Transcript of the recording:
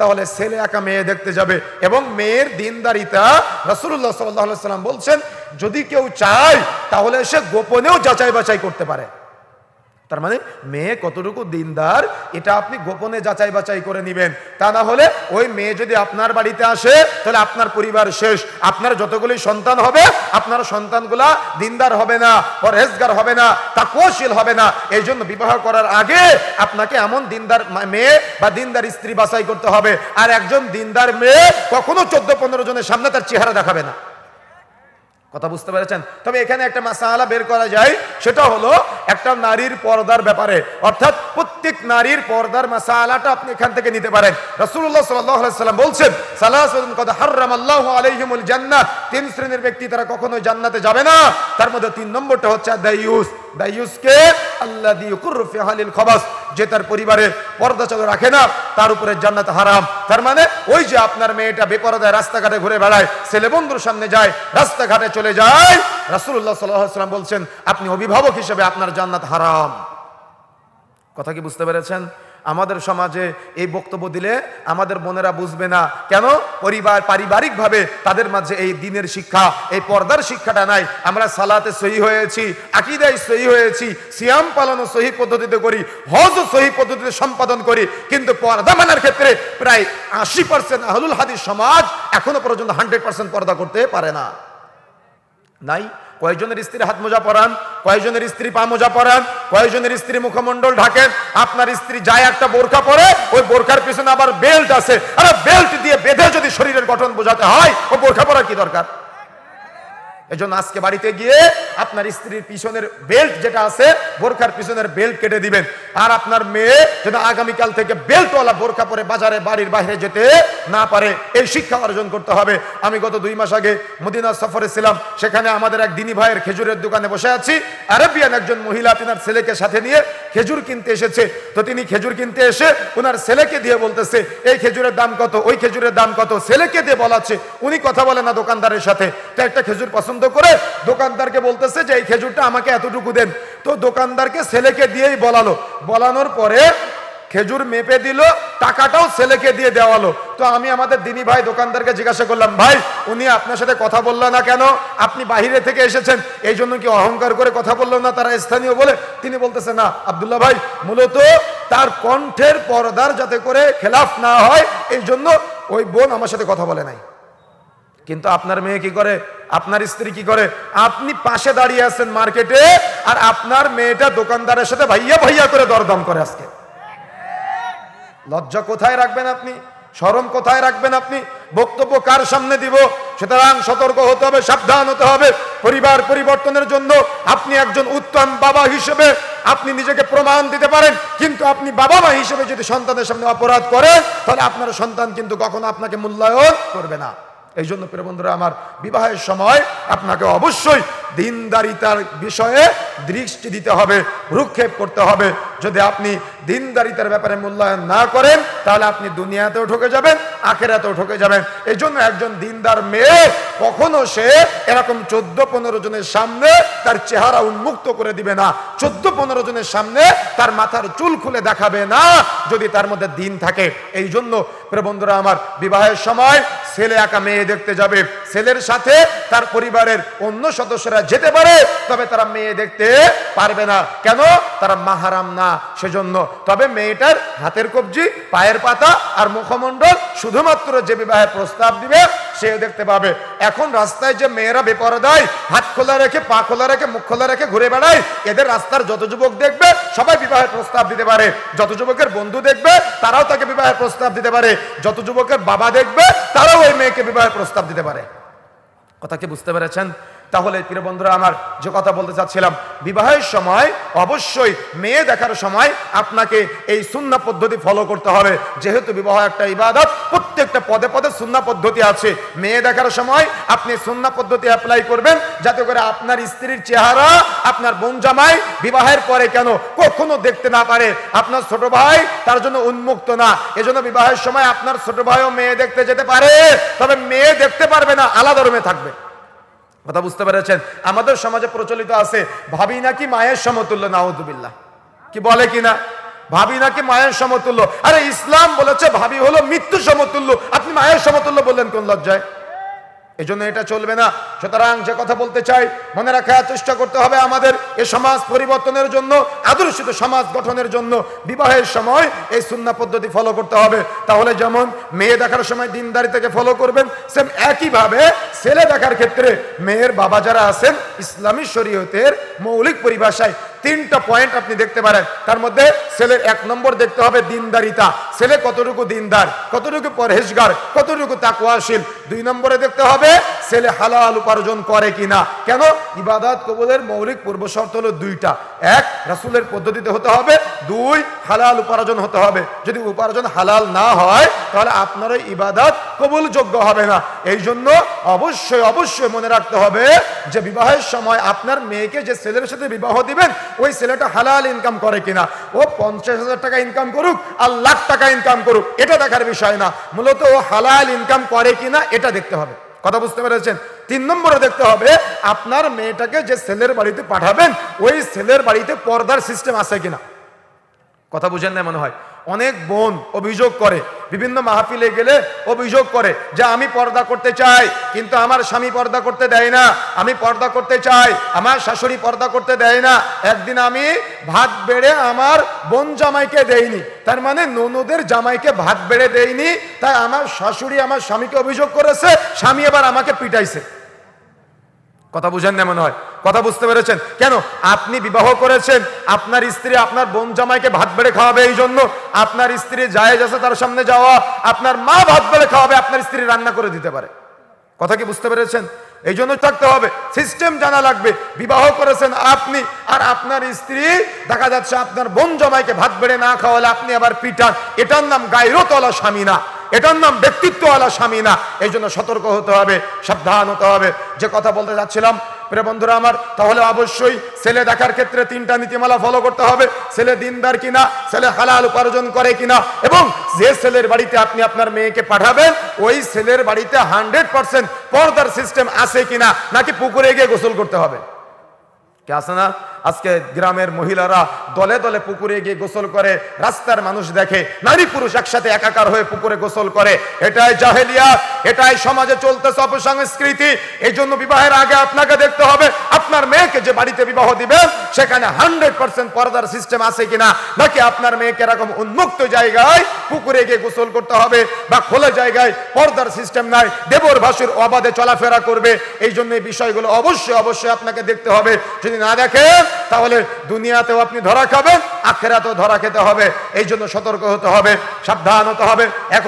তাহলে ছেলে একা মেয়ে দেখতে যাবে এবং মেয়ের দিনদারিতা রসুল্লাহ সাল্লাহ সাল্লাম বলছেন, যদি কেউ চায়, তাহলে সে গোপনেও যাচাই বাছাই করতে পারে। তার মানে মেয়ে কতটুকু দিনদার, এটা আপনি গোপনে যাচাই বাছাই করে নেবেন। তা না হলে ওই মেয়ে যদি আপনার বাড়িতে আসে, তাহলে আপনার পরিবার শেষ। আপনার যতগুলি সন্তান হবে, আপনার সন্তানগুলা দিনদার হবে না, পরহেজগার হবে না তা তাকুশীল হবে না। এই জন্য বিবাহ করার আগে আপনাকে এমন দিনদার মেয়ে বা দিনদার স্ত্রী বাছাই করতে হবে। আর একজন দিনদার মেয়ে কখনো চোদ্দ পনেরো জনের সামনে তার চেহারা দেখাবে না। কথা বুঝতে পেরেছেন? তবে এখানে একটা মাসালা বের করা যায়, সেটা হলো একটা নারীর পর্দার ব্যাপারে। অর্থাৎ প্রত্যেক নারীর পর্দার মাসালাটা আপনি এখান থেকে নিতে পারেন। রসুল্লাহ সাল্লাম বলছেন সালাসাতুন কদ হারামাল্লাহু আলাইহিমুল জান্না তিন শ্রেণির ব্যক্তি তারা কখনো জান্নাতে যাবে না। তার মধ্যে তিন নম্বরটা হচ্ছে দায়ুস দাইয়ুসকে আল্লাযী ইউকুরু ফি হালিল খাবাস, যে তার পরিবারে পর্দা চালু রাখে না, তার উপরে জান্নাত হারাম। তার মানে ওই যে আপনার মেয়েটা বেপরদায় রাস্তাঘাটে ঘুরে বেড়ায়, ছেলে বন্ধুর সামনে যায়, রাস্তাঘাটে চলে যায় রাসুল্লাহ সাল্লাম বলছেন, আপনি অভিভাবক হিসেবে আপনার জান্নাত হারাম। কথা কি বুঝতে পেরেছেন? আমাদের সমাজে এই বক্তব্য দিলে আমাদের বোনেরা বুঝবে না। কেন? পরিবার পারিবারিকভাবে তাদের মাঝে এই দিনের শিক্ষা, এই পর্দার শিক্ষাটা নাই। আমরা সালাতে সহি হয়েছি, আকিদায় সহি হয়েছি, সিয়াম পালনও সহি পদ্ধতিতে করি, হজও সহি পদ্ধতিতে সম্পাদন করি। কিন্তু পর্দা মানার ক্ষেত্রে প্রায় আশি পার্সেন্ট আহলুল হাদিস সমাজ এখনও পর্যন্ত হান্ড্রেড পার্সেন্ট পর্দা করতে পারে না। নাই? কয়েকজনের স্ত্রী হাত মোজা পরান? কয়েকজনের স্ত্রী পা মোজা পরান? কয়েকজনের স্ত্রী মুখমণ্ডল ঢাকেন আপনার স্ত্রী যায় একটা বোরখা পরে, ওই বোরখার পিছনে আবার বেল্ট আছে। আরে বেল্ট দিয়ে বেঁধে যদি শরীরের গঠন বোঝাতে হয়, ও বোরখা পরার কি দরকার? এজন্য আজকে বাড়িতে গিয়ে আপনার স্ত্রীর পিছনের বেল্ট যেটা আছে, বোরখার পিছনের বেল্ট কেটে দিবেন। আর আপনার মেয়ে যেন আগামীকাল থেকে বেল্টওয়ালা বোরখা পরে বাজারে, বাড়ির বাইরে যেতে না পারে, এই শিক্ষা অর্জন করতে হবে। আমি গত দুই মাস আগে মদিনা সফরে ছিলাম, সেখানে আমাদের এক দিনী ভাইয়ের খেজুরের দোকানে বসে আছি। আরবিয়ান একজন মহিলা তিনার ছেলেকে সাথে নিয়ে খেজুর কিনতে এসেছে। তো তিনি খেজুর কিনতে এসে ওনার ছেলেকে দিয়ে বলতেছে, এই খেজুরের দাম কত? ওই খেজুরের দাম কত? ছেলেকে দিয়ে বলাচ্ছে, উনি কথা বলে না দোকানদারের সাথে। তো একটা খেজুর পছন্দ করে দোকানদারকে বলতেছে যে, এই খেজুরটা আমাকে এতটুকু দেন। তো দোকানদারকে ছেলেকে দিয়েই বলালো। বলানোর পরে খেজুর মেপে দিল, টাকাটাও ছেলেকে দিয়ে দেওয়ালো। তো আমি আমাদের দিনী ভাই দোকানদারকে জিজ্ঞাসা করলাম, ভাই, উনি আপনার সাথে কথা বলল না কেন? আপনি বাহিরে থেকে এসেছেন। এই জন্য কি অহংকার করে কথা বলল না তারা স্থানীয় বলে? তিনি বলতেছে, না, আবদুল্লাহ ভাই, মূলত তার কণ্ঠের পর্দার যাতে করে খেলাফ না হয়, এই জন্য ওই বোন আমার সাথে কথা বলে নাই। কিন্তু আপনার মেয়ে কি করে? আপনার স্ত্রী কি করে? আপনি পাশে দাঁড়িয়ে আছেন মার্কেটে, আর আপনার মেয়েটা দোকানদারের সাথে ভাইয়া ভাইয়া করে দরদাম করে আজকে। লজ্জা কোথায় রাখবেন আপনি? শরম কোথায় রাখবেন আপনি? বক্তব্য কার সামনে দিব? সুতরাং সতর্ক হতে হবে, সাবধান হতে হবে। পরিবার পরিবর্তনের জন্য আপনি একজন উত্তম বাবা হিসেবে আপনি নিজেকে প্রমাণ দিতে পারেন। কিন্তু আপনি বাবা মা হিসেবে যদি সন্তানের সামনে অপরাধ করেন, তাহলে আপনার সন্তান কিন্তু কখনো আপনাকে মূল্যায়ন করবে না। এই জন্য বন্ধুরা, আমার বিবাহের সময় আপনাকে অবশ্যই দিনদারিতার বিষয়ে দৃষ্টি দিতে হবে, ভ্রুক্ষেপ করতে হবে। যদি আপনি দিনদারিতার ব্যাপারে মূল্যায়ন না করেন, তাহলে আপনি দুনিয়াতেও ঠকে যাবেন, আখেরাতেও ঠকে যাবেন। এই জন্য একজন দিনদার মেয়ে, কখনো সে এরকম চোদ্দ পনেরো জনের সামনে তার চেহারা উন্মুক্ত করে দিবে না। চোদ্দ পনেরো জনের সামনে তার মাথার চুল খুলে দেখাবে না, যদি তার মধ্যে দিন থাকে। এই জন্য প্রিয় বন্ধুরা, আমার বিবাহের সময় ছেলে একা মেয়ে দেখতে যাবে। ছেলের সাথে তার পরিবারের অন্য সদস্যরা যেতে পারে, তবে তারা মেয়ে দেখতে পারবে না। কেন? তারা মাহারাম না, সেজন্য। তবে মেয়েটার হাতের কবজি, পায়ের পাতা আর মুখমণ্ডল শুধুমাত্র যে বিবাহের প্রস্তাব দিবে সে দেখতে পাবে। এখন রাস্তায় যে মেয়েরা বেপরদায়, হাত খোলা রেখে, পা খোলা রেখে, মুখ খোলা রেখে ঘুরে বেড়ায়, এদের রাস্তার যত যুবক দেখবে, সবাই বিবাহের প্রস্তাব দিতে পারে। যত যুবকের বন্ধু দেখবে, তারাও তাকে বিবাহের প্রস্তাব দিতে পারে। যত যুবকের বাবা দেখবে, তারাও ওই মেয়েকে বিবাহের প্রস্তাব দিতে পারে। কথা কি বুঝতে পেরেছেন? তাহলে প্রিয় বন্ধুরা, আমার যে কথা বলতে চাচ্ছিলাম, বিবাহের সময় অবশ্যই মেয়ে দেখার সময় আপনাকে এই সুন্না পদ্ধতি ফলো করতে হবে। যেহেতু বিবাহ একটা ইবাদত, প্রত্যেকটা পদে পদে সুন্না পদ্ধতি আছে। মেয়ে দেখার সময় আপনি সুন্না পদ্ধতি অ্যাপ্লাই করবেন, যাতে করে আপনার স্ত্রীর চেহারা, আপনার বোন জামাই বিবাহের পরে কেন কখনো দেখতে না পারে। আপনার ছোট ভাই তার জন্য উন্মুক্ত না। এজন্য বিবাহের সময় আপনার ছোট ভাইও মেয়ে দেখতে যেতে পারে, তবে মেয়ে দেখতে পারবে না, আলাদা রুমে থাকবে। কথা বুঝতে পেরেছেন? আমাদের সমাজে প্রচলিত আছে, ভাবি নাকি মায়ের সমতুল্য নাউদুবিল্লাহ কি বলে কিনা? ভাবি নাকি মায়ের সমতুল্য? আরে ইসলাম বলেছে ভাবি হলো মৃত্যু সমতুল্য। আপনি মায়ের সমতুল্য বললেন কোন লজ্জায়? এই জন্য এটা চলবে না। সুতরাং যে কথা বলতে চাই, মনে রাখার চেষ্টা করতে হবে আমাদের এ সমাজ পরিবর্তনের জন্য, আদর্শিত সমাজ গঠনের জন্য। বিবাহের সময় এই সুন্না পদ্ধতি ফলো করতে হবে। তাহলে যেমন মেয়ে দেখার সময় দিনদারি থেকে ফলো করবেন সেম একইভাবে ছেলে দেখার ক্ষেত্রে মেয়ের বাবা যারা আছেন, ইসলামী শরীয়তের মৌলিক পরিভাষায় তিনটা পয়েন্ট আপনি দেখতে পারেন। তার মধ্যে ছেলের এক নম্বর দেখতে হবে, দিনদারিতা। ছেলে কতটুকু দিনদার, কতটুকু পরহেজগার, কতটুকু তাকুয়াশীল? দুই নম্বরে দেখতে হবে ছেলে হালাল উপার্জন করে কিনা। কেন? ইবাদত কবুলের মৌলিক পূর্ব শর্ত হলো দুইটা। এক, রাসূলের পদ্ধতিতে হতে হবে। দুই, হালাল উপার্জন হতে হবে। যদি উপার্জন হালাল না হয়, তাহলে আপনার ওই ইবাদত কবুলযোগ্য হবে না। এই জন্য অবশ্যই অবশ্যই মনে রাখতে হবে যে বিবাহের সময় আপনার মেয়েকে যে ছেলের সাথে বিবাহ দিবেন ওই ছেলেটা হালাল ইনকাম করে কিনা? ও পঞ্চাশ হাজার টাকা ইনকাম করুক আর লাখ টাকা ইনকাম করুক, এটা দেখার বিষয় না। মূলত ও হালাল ইনকাম করে কিনা, এটা দেখতে হবে। কথা বুঝতে পেরেছেন? তিন নম্বরে দেখতে হবে, আপনার মেয়েটাকে যে ছেলের বাড়িতে পাঠাবেন, ওই ছেলের বাড়িতে পর্দার সিস্টেম আছে কিনা? কথা বুঝেন না মনে হয়? অনেক বোন অভিযোগ করে, বিভিন্ন মাহফিলে গেলে অভিযোগ করে যে আমি পর্দা করতে চাই, কিন্তু আমার স্বামী পর্দা করতে দেয় না। আমি পর্দা করতে চাই, আমার শাশুড়ি পর্দা করতে দেয় না। একদিন আমি ভাত বেড়ে আমার বোন জামাইকে দেইনি। তার মানে ননদের জামাইকে ভাত বেড়ে দেয়নি তাই আমার শাশুড়ি আমার স্বামীকে অভিযোগ করেছে, স্বামী এবার আমাকে পিটাইছে। কথা বুঝেন না মনে হয়। কথা বুঝতে পেরেছেন? কেন? আপনি বিবাহ করেছেন, আপনার স্ত্রী আপনার বোন জামাইকে ভাত বেড়ে খাওয়াবে এই জন্য আপনার স্ত্রী জায়েজ আছে তার সামনে যাওয়া, আপনার মা ভাত বেড়ে খাওয়াবে, আপনার স্ত্রী রান্না করে দিতে পারে। কথা কি বুঝতে পেরেছেন? এই জন্য থাকতে হবে। সিস্টেম জানা লাগবে, বিবাহ করেছেন আপনি আর আপনার স্ত্রী, দেখা যাচ্ছে আপনার বোন জামাইকে ভাত বেড়ে না খাওয়ালে আপনি আবার পিটান। এটার নাম গাইরতলা স্বামী না। এটার নাম ব্যক্তিত্বওয়ালা স্বামী না এই জন্য সতর্ক হতে হবে, সাবধান হতে হবে। যে কথা বলতে যাচ্ছিলাম, প্রিয় বন্ধুরা আমার, তাহলে অবশ্যই ছেলে দেখার ক্ষেত্রে তিনটা নীতিমালা ফলো করতে হবে। ছেলে দিনদার কিনা, ছেলে হালাল উপার্জন করে কিনা, এবং যে ছেলের বাড়িতে আপনি আপনার মেয়েকে পাঠাবেন, ওই ছেলের বাড়িতে হান্ড্রেড পার্সেন্ট পর্দার সিস্টেম আছে কিনা, নাকি পুকুরে গিয়ে গোসল করতে হবে। কে আছে না? আজকে গ্রামের মহিলারা দলে দলে পুকুরে গিয়ে গোসল করে, রাস্তার মানুষ দেখে, নারী পুরুষ একসাথে একাকার হয়ে পুকুরে গোসল করে। এটাই জাহেলিয়াত এটাই সমাজে চলতেছে অপসংস্কৃতি। এই জন্য বিবাহের আগে আপনাকে দেখতে হবে, আপনার মেয়েকে যে বাড়িতে বিবাহ দিবেন সেখানে হান্ড্রেড পার্সেন্ট পর্দার সিস্টেম আছে কিনা, নাকি আপনার মেয়েকে এরকম উন্মুক্ত জায়গায় পুকুরে গিয়ে গোসল করতে হবে, বা খোলা জায়গায় পর্দার সিস্টেম নাই, দেবর ভাসুর অবাধে চলাফেরা করবে? এই জন্য এই বিষয়গুলো অবশ্যই অবশ্যই আপনাকে দেখতে হবে। যদি না দেখে তাহলে দুনিয়াতেও আপনি ধরা খাবেন, আখেরাতেও ধরা খেতে হবে। এই জন্য সতর্ক হতে হবে, সাবধান হতে হবে। এখন